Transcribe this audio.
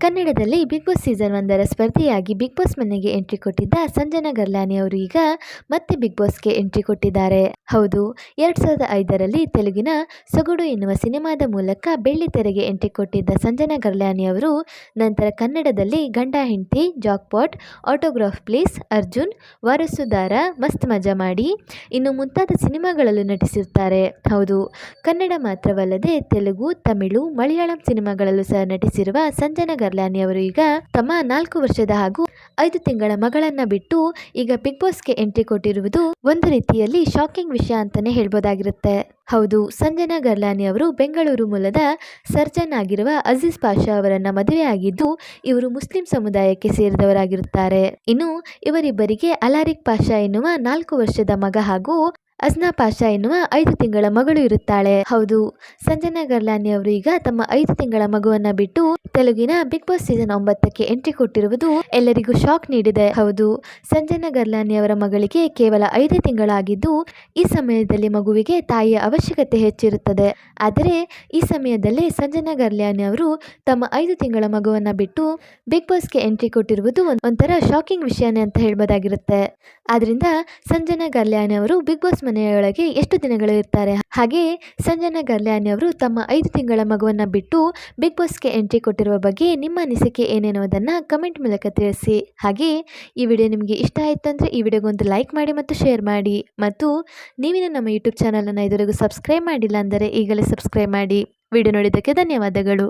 ಕನ್ನಡದಲ್ಲಿ big boss season ಒಂದರ ಸ್ಪರ್ಧಿಯಾಗಿ ಬಿಗ್ ಬಾಸ್ ಮನೆಗೆ ಎಂಟ್ರಿ ಕೊಟ್ಟಿದ್ದ ಸಂಜನಾ ಗರ್ಲಾನಿ ಅವರು ಈಗ ಮತ್ತೆ ಬಿಗ್ ಬಾಸ್ಗೆ ಎಂಟ್ರಿ ಕೊಟ್ಟಿದ್ದಾರೆ. ಹೌದು, ಎರಡ್ ಸಾವಿರದ ಐದರಲ್ಲಿ ತೆಲುಗಿನ ಸೊಗಡು ಎನ್ನುವ ಸಿನಿಮಾದ ಮೂಲಕ ಬೆಳ್ಳಿ ತೆರೆಗೆ ಎಂಟ್ರಿ ಕೊಟ್ಟಿದ್ದ ಸಂಜನಾ ಗರ್ಲಾನಿ ಅವರು ನಂತರ ಕನ್ನಡದಲ್ಲಿ ಗಂಡ, ಹೆಂಡತಿ, ಜಾಕ್ಪಾಟ್, ಆಟೋಗ್ರಾಫ್ ಪ್ಲೀಸ್, ಅರ್ಜುನ್, ವಾರಸುದಾರ, ಮಸ್ತ್ ಮಜಾ ಮಾಡಿ ಇನ್ನು ಮುಂತಾದ ಸಿನಿಮಾಗಳಲ್ಲೂ ನಟಿಸಿರುತ್ತಾರೆ ಹೌದು, ಕನ್ನಡ ಮಾತ್ರವಲ್ಲದೆ ತೆಲುಗು, ತಮಿಳು, ಮಲಯಾಳಂ ಸಿನಿಮಾಗಳಲ್ಲೂ ಸಹ ನಟಿಸಿರುವ ಸಂಜನಾ ಗರ್ಲಾನಿ ಅವರು ಈಗ ತಮ್ಮ ನಾಲ್ಕು ವರ್ಷದ ಹಾಗೂ ಐದು ತಿಂಗಳ ಮಗಳನ್ನ ಬಿಟ್ಟು ಈಗ ಬಿಗ್ ಬಾಸ್ಗೆ ಎಂಟ್ರಿ ಕೊಟ್ಟಿರುವುದು ಒಂದು ರೀತಿಯಲ್ಲಿ ಶಾಕಿಂಗ್ ವಿಷಯ ಅಂತಾನೆ ಹೇಳ್ಬೋದಾಗಿರುತ್ತೆ. ಹೌದು, ಸಂಜನಾ ಗರ್ಲಾನಿ ಅವರು ಬೆಂಗಳೂರು ಮೂಲದ ಸರ್ಜನ್ ಆಗಿರುವ ಅಜೀಜ್ ಪಾಷಾ ಅವರನ್ನ ಮದುವೆಯಾಗಿದ್ದು ಇವರು ಮುಸ್ಲಿಂ ಸಮುದಾಯಕ್ಕೆ ಸೇರಿದವರಾಗಿರುತ್ತಾರೆ. ಇನ್ನು ಇವರಿಬ್ಬರಿಗೆ ಅಲಾರಿಕ್ ಪಾಷಾ ಎನ್ನುವ ನಾಲ್ಕು ವರ್ಷದ ಮಗ ಹಾಗೂ ಅಸ್ನಾ ಪಾಷಾ ಎನ್ನುವ ಐದು ತಿಂಗಳ ಮಗಳು ಇರುತ್ತಾಳೆ. ಹೌದು ಸಂಜನಾ ಗರ್ಲಾನಿ ಅವರು ಈಗ ತಮ್ಮ ಐದು ತಿಂಗಳ ಮಗುವನ್ನ ಬಿಟ್ಟು ತೆಲುಗಿನ ಬಿಗ್ ಬಾಸ್ ಸೀಸನ್ ಒಂಬತ್ತಕ್ಕೆ ಎಂಟ್ರಿ ಕೊಟ್ಟಿರುವುದು ಎಲ್ಲರಿಗೂ ಶಾಕ್ ನೀಡಿದೆ. ಹೌದು ಸಂಜನಾ ಗರ್ಲಾನಿ ಅವರ ಮಗಳಿಗೆ ಕೇವಲ ಐದೇ ತಿಂಗಳಾಗಿದ್ದು, ಈ ಸಮಯದಲ್ಲಿ ಮಗುವಿಗೆ ತಾಯಿಯ ಅವಶ್ಯಕತೆ ಹೆಚ್ಚಿರುತ್ತದೆ. ಆದರೆ, ಈ ಸಮಯದಲ್ಲೇ ಸಂಜನಾ ಗರ್ಲಾನಿ ಅವರು ತಮ್ಮ ಐದು ತಿಂಗಳ ಮಗುವನ್ನ ಬಿಟ್ಟು ಬಿಗ್ ಬಾಸ್ಗೆ ಎಂಟ್ರಿ ಕೊಟ್ಟಿರುವುದು ಒಂಥರ ಶಾಕಿಂಗ್ ವಿಷಯನೇ ಅಂತ ಹೇಳ್ಬೋದಾಗಿರುತ್ತೆ. ಆದ್ರಿಂದ ಸಂಜನಾ ಗರ್ಲಾನಿ ಅವರು ಬಿಗ್ ಬಾಸ್ ಮನೆಯೊಳಗೆ ಎಷ್ಟು ದಿನಗಳು ಇರ್ತಾರೆ? ಹಾಗೆ ಸಂಜನಾ ಗರ್ಲ್ಯಾನಿ ಅವರು ತಮ್ಮ ಐದು ತಿಂಗಳ ಮಗುವನ್ನು ಬಿಟ್ಟು ಬಿಗ್ ಬಾಸ್ಗೆ ಎಂಟ್ರಿ ಕೊಟ್ಟಿರುವ ಬಗ್ಗೆ ನಿಮ್ಮ ಅನಿಸಿಕೆ ಏನೇನೋದನ್ನು ಕಮೆಂಟ್ ಮೂಲಕ ತಿಳಿಸಿ. ಹಾಗೆ ಈ ವಿಡಿಯೋ ನಿಮಗೆ ಇಷ್ಟ ಆಯ್ತಂದ್ರೆ ಅಂದರೆ ಈ ವಿಡಿಯೋಗೊಂದು ಲೈಕ್ ಮಾಡಿ ಮತ್ತು ಶೇರ್ ಮಾಡಿ. ಮತ್ತು ನೀವಿನ ನಮ್ಮ ಯೂಟ್ಯೂಬ್ ಚಾನಲನ್ನು ಇದುವರೆಗೂ ಸಬ್ಸ್ಕ್ರೈಬ್ ಮಾಡಿಲ್ಲ ಅಂದರೆ ಈಗಲೇ ಸಬ್ಸ್ಕ್ರೈಬ್ ಮಾಡಿ. ವಿಡಿಯೋ ನೋಡಿದ್ದಕ್ಕೆ ಧನ್ಯವಾದಗಳು.